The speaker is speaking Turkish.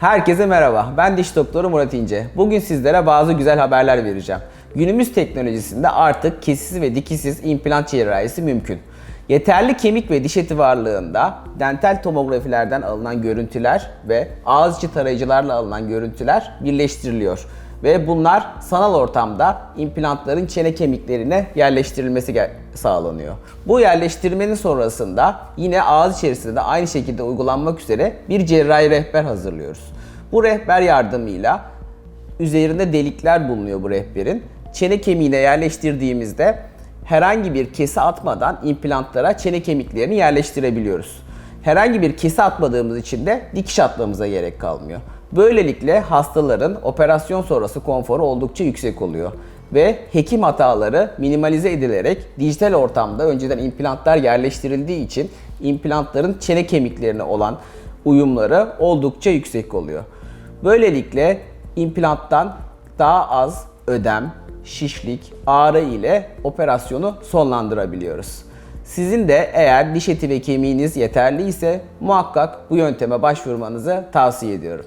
Herkese merhaba. Ben diş doktoru Murat İnce. Bugün sizlere bazı güzel haberler vereceğim. Günümüz teknolojisinde artık kesisiz ve dikisiz implant cerrahisi mümkün. Yeterli kemik ve diş eti varlığında dental tomografilerden alınan görüntüler ve ağız içi tarayıcılarla alınan görüntüler birleştiriliyor. Ve bunlar sanal ortamda implantların çene kemiklerine yerleştirilmesi sağlanıyor. Bu yerleştirmenin sonrasında yine ağız içerisinde de aynı şekilde uygulanmak üzere bir cerrahi rehber hazırlıyoruz. Bu rehber yardımıyla üzerinde delikler bulunuyor bu rehberin. Çene kemiğine yerleştirdiğimizde herhangi bir kesi atmadan implantlara çene kemiklerini yerleştirebiliyoruz. Herhangi bir kesi atmadığımız için de dikiş atmamıza gerek kalmıyor. Böylelikle hastaların operasyon sonrası konforu oldukça yüksek oluyor ve hekim hataları minimalize edilerek dijital ortamda önceden implantlar yerleştirildiği için implantların çene kemiklerine olan uyumları oldukça yüksek oluyor. Böylelikle implanttan daha az ödem, şişlik, ağrı ile operasyonu sonlandırabiliyoruz. Sizin de eğer diş eti ve kemiğiniz yeterli ise muhakkak bu yönteme başvurmanızı tavsiye ediyorum.